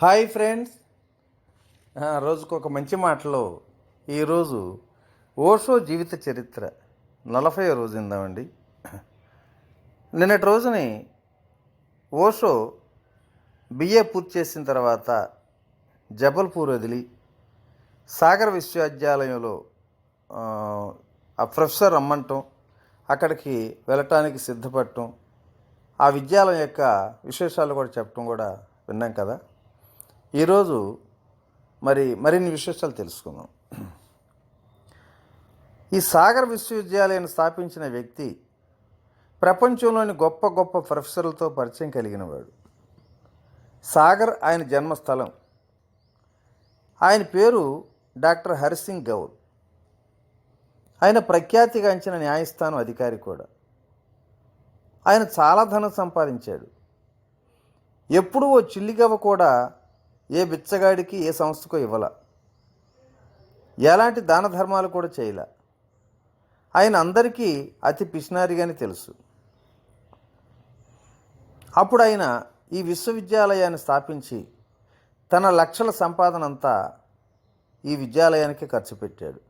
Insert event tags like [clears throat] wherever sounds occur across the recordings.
Hi friends. రోజుకు ఒక మంచి మాటలో ఈరోజు ఓషో జీవిత చరిత్ర నలభై రోజు ఇందామండి నిన్నటి రోజుని ఓషో బిఏ పూర్తి చేసిన తర్వాత జబల్పూర్ వదిలి సాగర్ విశ్వవిద్యాలయంలో ఆ, ఆ ప్రొఫెసర్ రమ్మంటం అక్కడికి వెళ్ళటానికి సిద్ధపడటం ఆ విద్యాలయం యొక్క విశేషాలు కూడా చెప్పడం కూడా విన్నాం కదా. ఈరోజు మరి మరిన్ని విశేషాలు తెలుసుకుందాం. ఈ సాగర్ విశ్వవిద్యాలయాన్ని స్థాపించిన వ్యక్తి ప్రపంచంలోని గొప్ప గొప్ప ప్రొఫెసర్లతో పరిచయం కలిగినవాడు సాగర్ ఆయన జన్మస్థలం. ఆయన పేరు డాక్టర్ హరిసింగ్ గౌర్ ఆయన ప్రఖ్యాతిగాంచిన న్యాయస్థానం అధికారి కూడా. ఆయన చాలా ధనం సంపాదించాడు. ఎప్పుడూ ఓ చిల్లిగవ్వ కూడా ఏ బిచ్చగాడికి ఏ సంస్థకో ఇవ్వాల. ఎలాంటి దాన ధర్మాలు కూడా చేయలే. ఆయన అందరికీ అతి పిసినారిగానే తెలుసు. అప్పుడు ఆయన ఈ విశ్వవిద్యాలయాన్ని స్థాపించి తన లక్షల సంపాదన అంతా ఈ విద్యాలయానికి ఖర్చు పెట్టాడు.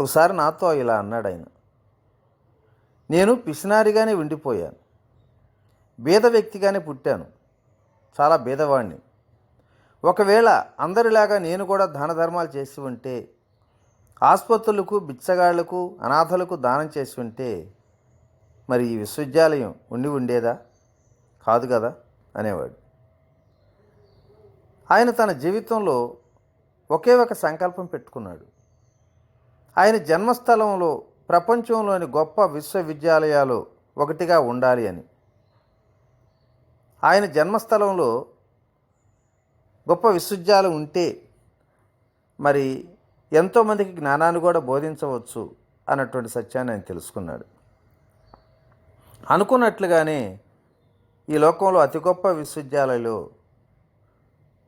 ఒకసారి నాతో ఇలా అన్నాడు ఆయన. నేను పిసినారిగానే ఉండిపోయాను బీద వ్యక్తిగానే పుట్టాను. చాలా బీదవాణ్ణి. ఒకవేళ అందరిలాగా నేను కూడా దాన ధర్మాలు చేసి ఉంటే ఆసుపత్రులకు బిచ్చగాళ్ళకు అనాథలకు దానం చేసి ఉంటే మరి ఈ విశ్వవిద్యాలయం ఉండి ఉండేదా? కాదు కదా? అనేవాడు. ఆయన తన జీవితంలో ఒకే ఒక సంకల్పం పెట్టుకున్నాడు. ఆయన జన్మస్థలంలో ప్రపంచంలోని గొప్ప విశ్వవిద్యాలయాలు ఒకటిగా ఉండాలి అని. ఆయన జన్మస్థలంలో గొప్ప విశ్వవిద్యాలయం ఉంటే మరి ఎంతోమందికి జ్ఞానాన్ని కూడా బోధించవచ్చు అన్నటువంటి సత్యాన్ని ఆయన తెలుసుకున్నాడు. అనుకున్నట్లుగానే ఈ లోకంలో అతి గొప్ప విశ్వవిద్యాలయాలు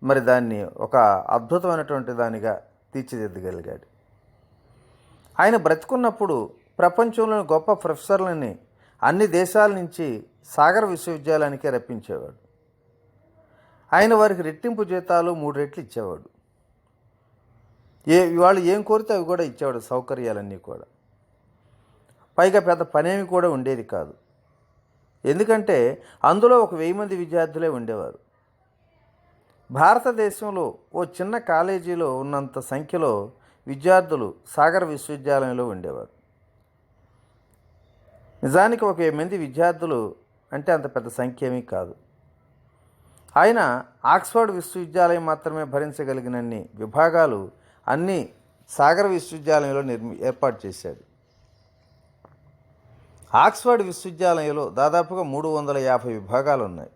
మరి దాన్ని ఒక అద్భుతమైనటువంటి దానిగా తీర్చిదిద్దగలిగాడు. ఆయన బ్రతుకున్నప్పుడు ప్రపంచంలోని గొప్ప ప్రొఫెసర్లని అన్ని దేశాల నుంచి సాగర్ విశ్వవిద్యాలయానికే రప్పించేవాడు. ఆయన వారికి రెట్టింపు జీతాలు మూడు రెట్లు ఇచ్చేవాడు. ఏ వాళ్ళు ఏం కోరితే అవి కూడా ఇచ్చేవాడు సౌకర్యాలన్నీ కూడా. పైగా పెద్ద పనేమి కూడా ఉండేది కాదు. ఎందుకంటే అందులో ఒక వెయ్యి మంది విద్యార్థులే ఉండేవారు. భారతదేశంలో ఓ చిన్న కాలేజీలో ఉన్నంత సంఖ్యలో విద్యార్థులు సాగర్ విశ్వవిద్యాలయంలో ఉండేవారు. నిజానికి ఒక వెయ్యి మంది విద్యార్థులు అంటే అంత పెద్ద సంఖ్య ఏమీ కాదు. ఆయన ఆక్స్ఫర్డ్ విశ్వవిద్యాలయం మాత్రమే భరించగలిగినన్ని విభాగాలు అన్నీ సాగర్ విశ్వవిద్యాలయంలో నిర్మి ఏర్పాటు చేశాడు. ఆక్స్ఫర్డ్ విశ్వవిద్యాలయంలో దాదాపుగా మూడు వందల యాభై విభాగాలు ఉన్నాయి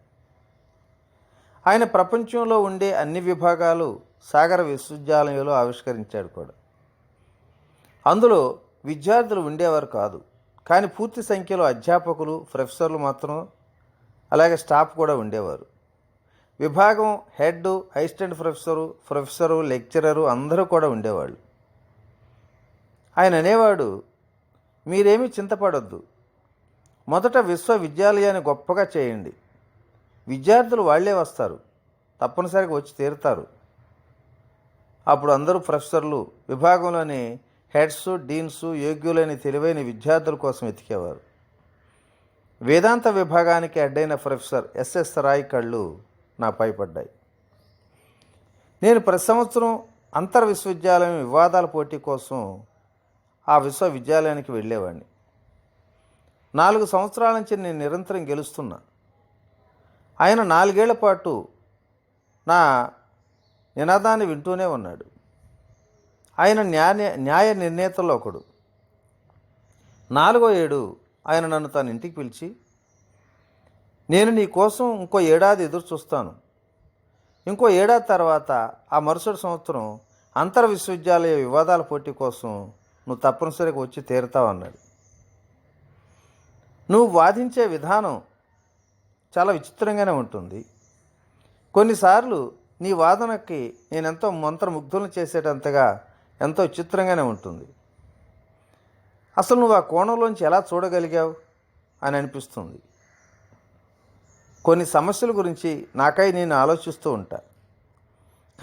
ఆయన ప్రపంచంలో ఉండే అన్ని విభాగాలు సాగర విశ్వవిద్యాలయంలో ఆవిష్కరించాడు కూడా. అందులో విద్యార్థులు ఉండేవారు కాదు. కానీ పూర్తి సంఖ్యలో అధ్యాపకులు ప్రొఫెసర్లు మాత్రం అలాగే స్టాఫ్ కూడా ఉండేవారు. విభాగం head assistant professor professor lecturer అందరూ కూడా ఉండేవాళ్ళు. ఆయన అనేవాడు మీరేమీ చింతపడొద్దు. మొదట విశ్వవిద్యాలయాన్ని గొప్పగా చేయండి. విద్యార్థులు వాళ్ళే వస్తారు. తప్పనిసరిగా వచ్చి తీరుతారు. అప్పుడు అందరూ ప్రొఫెసర్లు విభాగంలోని హెడ్స్ డీన్స్ యోగ్యులైన తెలివైన విద్యార్థుల కోసం వెతికేవారు. వేదాంత విభాగానికి అడ్డైన ప్రొఫెసర్ ఎస్ఎస్ రాయ్ కళ్ళు నాపై పడ్డాయి నేను ప్రతి సంవత్సరం అంతర్ విశ్వవిద్యాలయం వివాదాల పోటీ కోసం ఆ విశ్వవిద్యాలయానికి వెళ్ళేవాడిని. నాలుగు సంవత్సరాల నుంచి నేను నిరంతరం గెలుస్తున్నా. ఆయన నాలుగేళ్ళ పాటు నా నినాదాన్ని వింటూనే ఉన్నాడు. ఆయన న్యాయ న్యాయ నిర్ణేతల్లో ఒకడు. నాలుగో ఏడు ఆయన నన్ను తన ఇంటికి పిలిచి నేను నీ కోసం ఇంకో ఏడాది ఎదురు చూస్తాను. ఇంకో ఏడాది తర్వాత ఆ మరుసటి సంవత్సరం అంతర్ విశ్వవిద్యాలయ వివాదాల పోటీ కోసం నువ్వు తప్పనిసరిగా వచ్చి తీరుతావు అన్నాడు. నువ్వు వాదించే విధానం చాలా విచిత్రంగానే ఉంటుంది. కొన్నిసార్లు నీ వాదనకి నేనెంతో మంత్రముగ్ధులను చేసేటంతగా ఎంతో విచిత్రంగానే ఉంటుంది. అసలు నువ్వు ఆ కోణంలోంచి ఎలా చూడగలిగావు? అని అనిపిస్తుంది. కొన్ని సమస్యల గురించి నాకై నేను ఆలోచిస్తూ ఉంటా.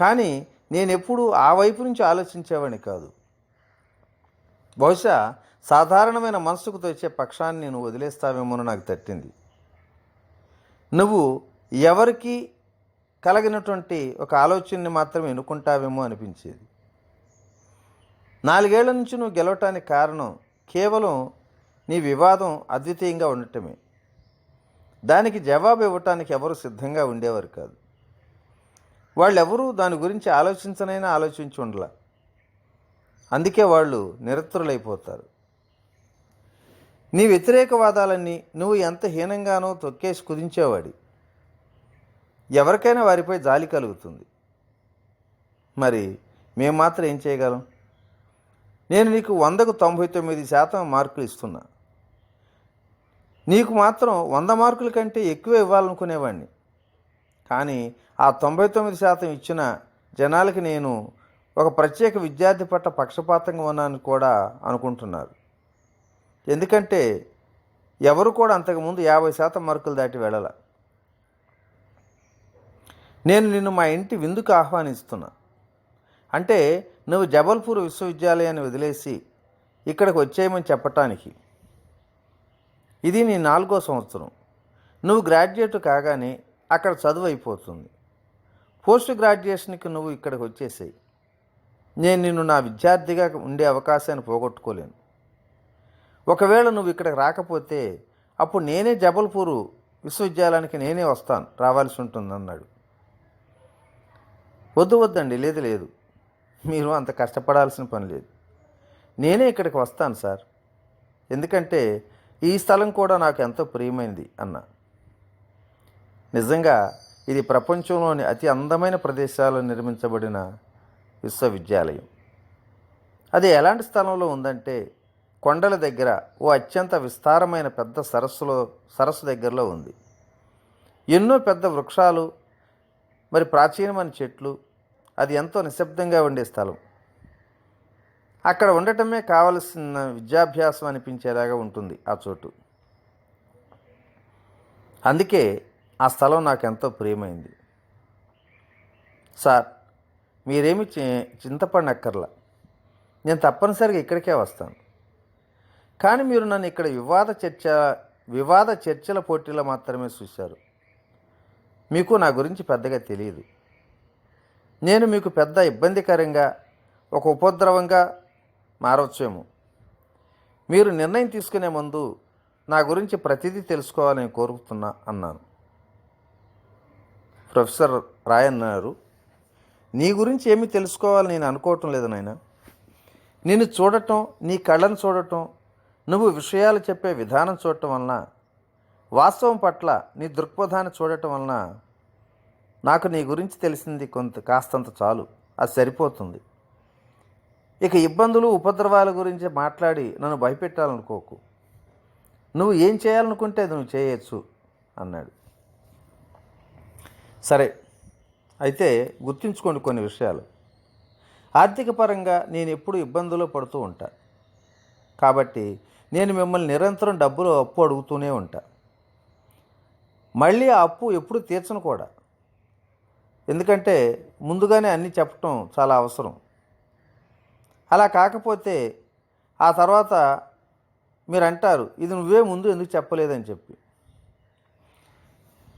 కానీ నేను ఎప్పుడూ ఆ వైపు నుంచి ఆలోచించేవాడిని కాదు. బహుశా సాధారణమైన మనసుకు తోచే పక్షాన్ని నేను వదిలేస్తావేమోనో నాకు తట్టింది. నువ్వు ఎవరికి కలిగినటువంటి ఒక ఆలోచనని మాత్రం ఎన్నుకుంటావేమో అనిపించేది. నాలుగేళ్ళ నుంచి నువ్వు గెలవటానికి కారణం కేవలం నీ వివాదం అద్వితీయంగా ఉండటమే. దానికి జవాబు ఇవ్వటానికి ఎవరు సిద్ధంగా ఉండేవారు కాదు. వాళ్ళెవరూ దాని గురించి ఆలోచించనైనా ఆలోచించి ఉండలా. అందుకే వాళ్ళు నిరత్రులైపోతారు నీ వ్యతిరేకవాదాలన్నీ నువ్వు ఎంత హీనంగానో తొక్కేసి కుదించేవాడి. ఎవరికైనా వారిపై జాలి కలుగుతుంది. మరి మేము మాత్రం ఏం చేయగలం? నేను నీకు వందకు తొంభై తొమ్మిది శాతం మార్కులు ఇస్తున్నా. నీకు మాత్రం వంద మార్కుల కంటే ఎక్కువ ఇవ్వాలనుకునేవాడిని కానీ ఆ తొంభై తొమ్మిది శాతం ఇచ్చిన జనాలకి నేను ఒక ప్రత్యేక విద్యార్థి పట్ల పక్షపాతంగా ఉన్నానని కూడా అనుకుంటున్నారు. ఎందుకంటే ఎవరు కూడా అంతకుముందు యాభై శాతం మార్కులు దాటి వెళ్ళాల. నేను నిన్ను మా ఇంటి విందుకు ఆహ్వానిస్తున్నా. అంటే నువ్వు జబల్పూర్ విశ్వవిద్యాలయాన్ని వదిలేసి ఇక్కడికి వచ్చేయమని చెప్పటానికి ఇది నీ నాలుగో సంవత్సరం. నువ్వు గ్రాడ్యుయేట్ కాగానే అక్కడ చదువు అయిపోతుంది. పోస్ట్ గ్రాడ్యుయేషన్కి నువ్వు ఇక్కడికి వచ్చేసాయి. నేను నిన్ను నా విద్యార్థిగా ఉండే అవకాశాన్ని పోగొట్టుకోలేను. ఒకవేళ నువ్వు ఇక్కడికి రాకపోతే అప్పుడు నేనే జబల్పూరు విశ్వవిద్యాలయానికి నేనే వస్తాను. రావాల్సి ఉంటుంది అన్నాడు వద్దు వద్దండి లేదు లేదు. మీరు అంత కష్టపడాల్సిన పని లేదు. నేనే ఇక్కడికి వస్తాను సార్. ఎందుకంటే ఈ స్థలం కూడా నాకు ఎంతో ప్రియమైంది అన్న. నిజంగా ఇది ప్రపంచంలోని అతి అందమైన ప్రదేశాల్లో నిర్మించబడిన విశ్వవిద్యాలయం. అది ఎలాంటి స్థలంలో ఉందంటే కొండల దగ్గర ఓ అత్యంత విస్తారమైన పెద్ద సరస్సులో సరస్సు దగ్గరలో ఉంది. ఎన్నో పెద్ద వృక్షాలు మరి ప్రాచీనమైన చెట్లు అది ఎంతో నిశ్శబ్దంగా ఉండే స్థలం. అక్కడ ఉండటమే కావలసిన విద్యాభ్యాసం అనిపించేలాగా ఉంటుంది ఆ చోటు. అందుకే ఆ స్థలం నాకు ఎంతో ప్రియమైంది. సార్ మీరేమి చింతపడనక్కర్లా. నేను తప్పనిసరిగా ఇక్కడికే వస్తాను. కానీ మీరు నన్ను ఇక్కడ వివాద చర్చ వివాద చర్చల పోటీలో మాత్రమే చూశారు. మీకు నా గురించి పెద్దగా తెలియదు. నేను మీకు పెద్ద ఇబ్బందికరంగా ఒక ఉపద్రవంగా మారవచ్చేమో. మీరు నిర్ణయం తీసుకునే ముందు నా గురించి ప్రతిదీ తెలుసుకోవాలని కోరుకుతున్నా అన్నాను. ప్రొఫెసర్ రాయ్ అన్నారు నీ గురించి ఏమీ తెలుసుకోవాలని నేను అనుకోవటం లేదు నాయన. నిన్ను చూడటం నీ కళ్ళను చూడటం నువ్వు విషయాలు చెప్పే విధానం చూడటం వలన వాస్తవం పట్ల నీ దృక్పథాన్ని చూడటం వలన నాకు నీ గురించి తెలిసింది కొంత కాస్తంత చాలు. అది సరిపోతుంది. ఇక ఇబ్బందులు ఉపద్రవాల గురించి మాట్లాడి నన్ను భయపెట్టాలనుకోకు. నువ్వు ఏం చేయాలనుకుంటే అది నువ్వు చేయొచ్చు అన్నాడు. సరే అయితే గుర్తుంచుకోండి కొన్ని విషయాలు. ఆర్థిక పరంగా నేను ఎప్పుడు ఇబ్బందులు పడుతూ ఉంటా. కాబట్టి నేను మిమ్మల్ని నిరంతరం డబ్బులు అప్పు అడుగుతూనే ఉంటా. మళ్ళీ ఆ అప్పు ఎప్పుడు తీర్చను కూడా. ఎందుకంటే ముందుగానే అన్నీ చెప్పటం చాలా అవసరం. అలా కాకపోతే ఆ తర్వాత మీరు అంటారు ఇది నువ్వే ముందు ఎందుకు చెప్పలేదని చెప్పి.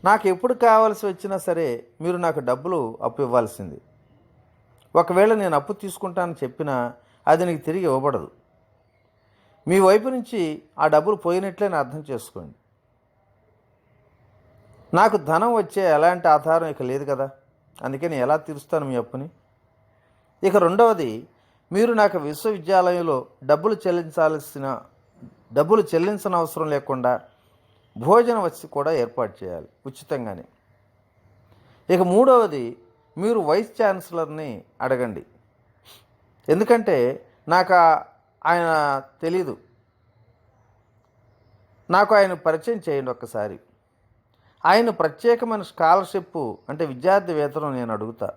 నాకు ఎప్పుడు కావాల్సి వచ్చినా సరే మీరు నాకు డబ్బులు అప్పు ఇవ్వాల్సింది. ఒకవేళ నేను అప్పు తీసుకుంటానని చెప్పినా అది నీకు తిరిగి ఇవ్వబడదు. మీ వైపు నుంచి ఆ డబ్బులు పోయినట్లే నా అర్థం చేసుకోండి. నాకు ధనం వచ్చే ఎలాంటి ఆధారం ఇక లేదు కదా. అందుకే నేను ఎలా తీరుస్తాను మీ అప్పుని? ఇక రెండవది మీరు నాకు విశ్వవిద్యాలయంలో డబ్బులు చెల్లించాల్సిన డబ్బులు చెల్లించిన అవసరం లేకుండా భోజన వసతి కూడా ఏర్పాటు చేయాలి ఉచితంగానే. ఇక మూడవది మీరు వైస్ ఛాన్సలర్ని అడగండి. ఎందుకంటే నాకు ఆయన తెలీదు. నాకు ఆయన పరిచయం చేయండి ఒక్కసారి. ఆయన ప్రత్యేకమైన స్కాలర్షిప్ అంటే విద్యార్థి వేతనం నేను అడుగుతా.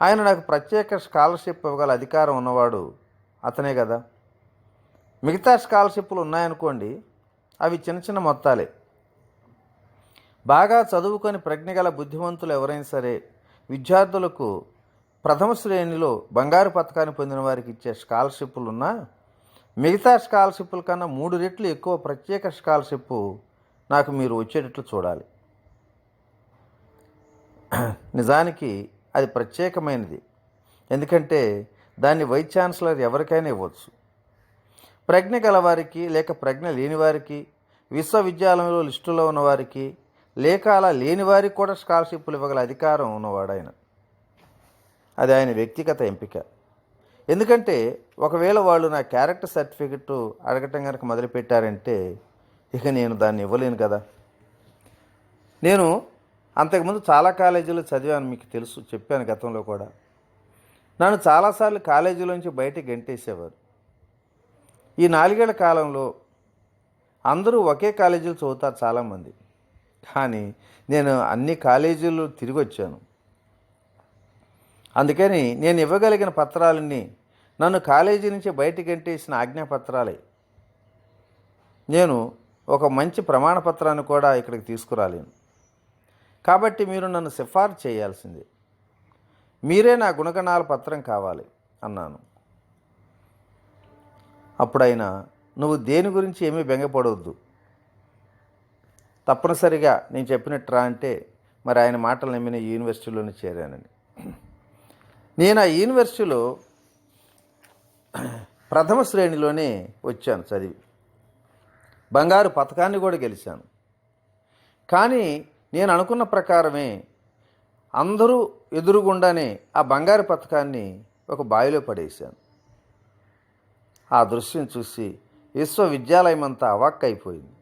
ఆయన నాకు ప్రత్యేక స్కాలర్షిప్ ఇవ్వగల అధికారం ఉన్నవాడు అతనే కదా. మిగతా స్కాలర్షిప్లు ఉన్నాయనుకోండి అవి చిన్న చిన్న మొత్తాలే. బాగా చదువుకొని ప్రజ్ఞ గల బుద్ధిమంతులు ఎవరైనా సరే విద్యార్థులకు ప్రథమ శ్రేణిలో బంగారు పథకాన్ని పొందిన వారికి ఇచ్చే స్కాలర్షిప్లు ఉన్నా మిగతా స్కాలర్షిప్ల కన్నా మూడు రెట్లు ఎక్కువ ప్రత్యేక స్కాలర్షిప్ నాకు మీరు వచ్చేటట్లు చూడాలి. [clears throat] నిజానికి అది ప్రత్యేకమైనది. ఎందుకంటే దాన్ని వైస్ ఛాన్సలర్ ఎవరికైనా ఇవ్వచ్చు. ప్రజ్ఞ గలవారికి లేక ప్రజ్ఞ లేనివారికి విశ్వవిద్యాలయంలో లిస్టులో ఉన్నవారికి లేక అలా లేని వారికి కూడా స్కాలర్షిప్లు ఇవ్వగల అధికారం ఉన్నవాడు ఆయన అది ఆయన వ్యక్తిగత ఎంపిక. ఎందుకంటే ఒకవేళ వాళ్ళు నా క్యారెక్టర్ సర్టిఫికెట్ అడగటం కనుక మొదలుపెట్టారంటే ఇక నేను దాన్ని ఇవ్వలేను కదా. నేను అంతకుముందు చాలా కాలేజీలో చదివాను మీకు తెలుసు చెప్పాను గతంలో కూడా. నన్ను చాలాసార్లు కాలేజీలోంచి బయట గెంటేసేవారు. ఈ నాలుగేళ్ళ కాలంలో అందరూ ఒకే కాలేజీలో చదువుతారు చాలామంది. కానీ నేను అన్ని కాలేజీలు తిరిగి వచ్చాను అందుకని నేను ఇవ్వగలిగిన పత్రాలన్నీ నన్ను కాలేజీ నుంచి బయటికి గంటేసిన ఆజ్ఞాపత్రాలే. నేను ఒక మంచి ప్రమాణ పత్రాన్ని కూడా ఇక్కడికి తీసుకురాలేను. కాబట్టి మీరు నన్ను సిఫార్సు చేయాల్సింది. మీరే నా గుణగణాల పత్రం కావాలి అన్నాను. అప్పుడైనా నువ్వు దేని గురించి ఏమీ బెంగపడవద్దు తప్పనిసరిగా నేను చెప్పినట్టు రా అంటే మరి ఆయన మాటలు నమ్మిన యూనివర్సిటీలోనే చేరానండి. నేను ఆ యూనివర్సిటీలో ప్రథమ శ్రేణిలోనే వచ్చాను చదివి. బంగారు పథకాన్ని కూడా గెలిచాను. కానీ నేను అనుకున్న ప్రకారమే అందరూ ఎదురుగుండానే ఆ బంగారు పథకాన్ని ఒక బావిలో పడేశాను. ఆ దృశ్యం చూసి విశ్వవిద్యాలయం అంతా అవాక్కైపోయింది.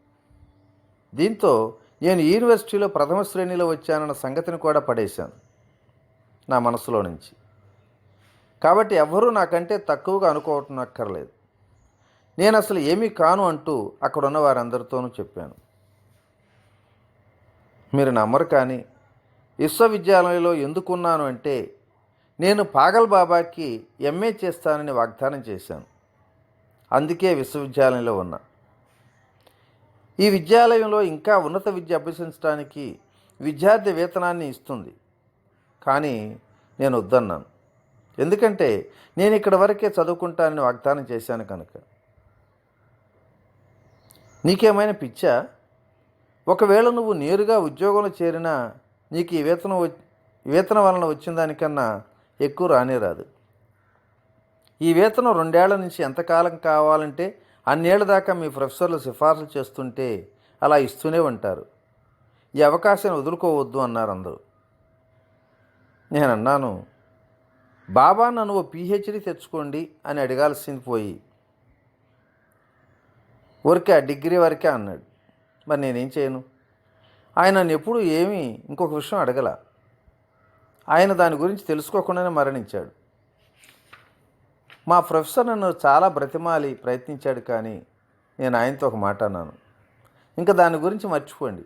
దీంతో నేను యూనివర్సిటీలో ప్రథమ శ్రేణిలో వచ్చానన్న సంగతిని కూడా పడేశాను నా మనసులో నుంచి. కాబట్టి ఎవ్వరూ నాకంటే తక్కువగా అనుకోవటం అక్కర్లేదు. నేను అసలు ఏమీ కాను అంటూ అక్కడ ఉన్న వారందరితోనూ చెప్పాను. మీరు నమ్మరు కానీ విశ్వవిద్యాలయంలో ఎందుకున్నాను అంటే నేను పాగల్ బాబాకి ఎంఏ చేస్తానని వాగ్దానం చేశాను. అందుకే విశ్వవిద్యాలయంలో ఉన్నా. ఈ విద్యాలయంలో ఇంకా ఉన్నత విద్య అభ్యసించడానికి విద్యార్థి వేతనాన్ని ఇస్తుంది. కానీ నేను వద్దన్నాను. ఎందుకంటే నేను ఇక్కడ వరకే చదువుకుంటానని వాగ్దానం చేశాను కనుక. నీకేమైనా పిచ్చా? ఒకవేళ నువ్వు నేరుగా ఉద్యోగంలో చేరినా నీకు ఈ వేతనం వేతనం వలన వచ్చిన దానికన్నా ఎక్కువ రానే రాదు. ఈ వేతనం రెండేళ్ళ నుంచి ఎంతకాలం కావాలంటే అన్నేళ్ళ దాకా మీ ప్రొఫెసర్లు సిఫార్సులు చేస్తుంటే అలా ఇస్తూనే ఉంటారు. ఈ అవకాశాన్ని వదులుకోవద్దు అన్నారు అందరూ. నేను అన్నాను బాబా నన్ను ఓ పిహెచ్డి తెచ్చుకోండి అని అడగాల్సింది పోయి ఊరికే ఆ డిగ్రీ వరకే అన్నాడు. మరి నేనేం చేయను? ఆయన నన్ను ఎప్పుడు ఏమీ ఇంకొక విషయం అడగల. ఆయన దాని గురించి తెలుసుకోకుండానే మరణించాడు. మా ప్రొఫెసర్ నన్ను చాలా బ్రతిమాలి ప్రయత్నించాడు కానీ నేను ఆయనతో ఒక మాట అన్నాను. ఇంకా దాని గురించి మర్చిపోండి.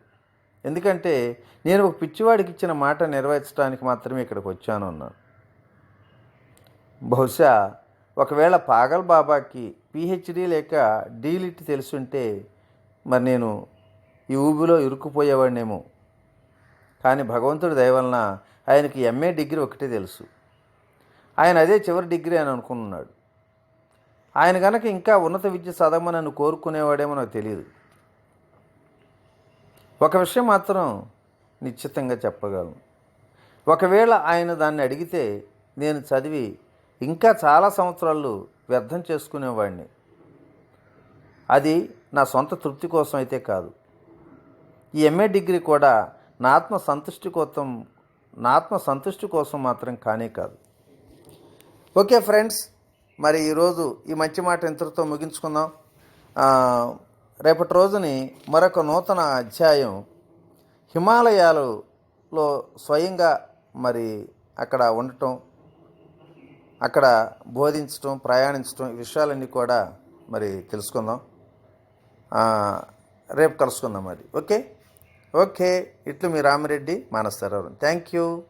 ఎందుకంటే నేను ఒక పిచ్చివాడికి ఇచ్చిన మాట నెరవేర్చడానికి మాత్రమే ఇక్కడికి వచ్చాను అన్నాను. బహుశా ఒకవేళ పాగల్ బాబాకి పిహెచ్డి లేక డీలిట్ తెలుసుంటే మరి నేను ఈ ఊబిలో ఇరుక్కుపోయేవాడినేమో. కానీ భగవంతుడి దయవలన ఆయనకి ఎంఏ డిగ్రీ ఒకటే తెలుసు. ఆయన అదే చివరి డిగ్రీ అని అనుకున్నాడు. ఆయన కనుక ఇంకా ఉన్నత విద్య చదవమని నన్ను కోరుకునేవాడేమో నాకు తెలియదు. ఒక విషయం మాత్రం నిశ్చితంగా చెప్పగలను. ఒకవేళ ఆయన దాన్ని అడిగితే నేను చదివి ఇంకా చాలా సంవత్సరాలు వ్యర్థం చేసుకునేవాడిని. అది నా సొంత తృప్తి కోసం అయితే కాదు. ఈ ఎంఏ డిగ్రీ కూడా నా ఆత్మ సంతుష్టి కోసం నా ఆత్మ సంతుష్టి కోసం మాత్రం కానే కాదు. ఓకే ఫ్రెండ్స్ మరి ఈరోజు ఈ మంచి మాట ఇంతటితో ముగించుకుందాం. రేపటి రోజుని మరొక నూతన అధ్యాయం హిమాలయాలలో స్వయంగా మరి అక్కడ ఉండటం అక్కడ బోధించటం ప్రయాణించటం ఈ విషయాలన్నీ కూడా మరి తెలుసుకుందాం. రేపు కలుసుకుందాం మరి. ఓకే? ఓకే. ఇట్లు మీ రామిరెడ్డి మానస్తారావు థ్యాంక్ యూ.